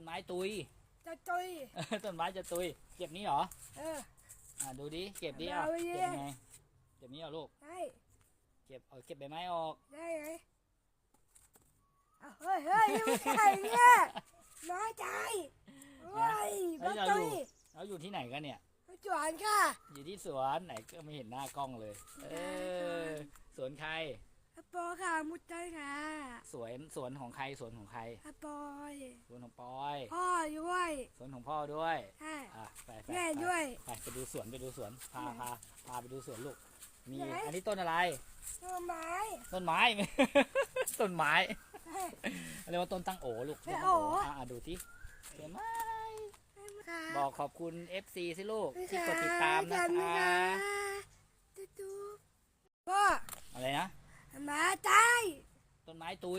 นไม้ตุย จะจุย ต้นไม้จะตุย เก็บนี้เหรอ เออ อ่าดูดิ เก็บดิเอาอะไว้เก็บเย่ ยังไง เก็บนี้เหรอลูก ได้เก็บเอาเก็บใบไม้ออก ได้ไงเอาเฮ้ยเฮ้ยยังไม่ใช่เนี่ยน้อยใจเฮ้ยเฮ้บ้ายเราจุอยยู่เราอยู่ที่ไหนกันเนี่ยมาจวนค่ะ อยู่ที่สวนไหนก็ไม่เห็นหน้ากล้องเลย เออ สวนใครอาปอค่ะมุดใจค่ะ สวนสวนของใครสวนของใครอาปอยสวนของปอย พ่อด้วยสวนของพ่อด้วยใช่อะไปไปแม่ไปด้วย ไปไปดูสวนไปดูสวนพาพาพาไปดูสวนลูก มีไหน อันนี้ต้นอะไร ต้นไม้ต้นไม้ ต้นไม้เฮ้ยเรียกว่าต้นตั้งโอลูกไม่ต้นตั้งโออะอะดูที่เห็นไหมค่ะบอกขอบคุณ FC สิลูกไม่ที่ค่ะกดติดตามนะจำคไม่ะ ได้ตุ๊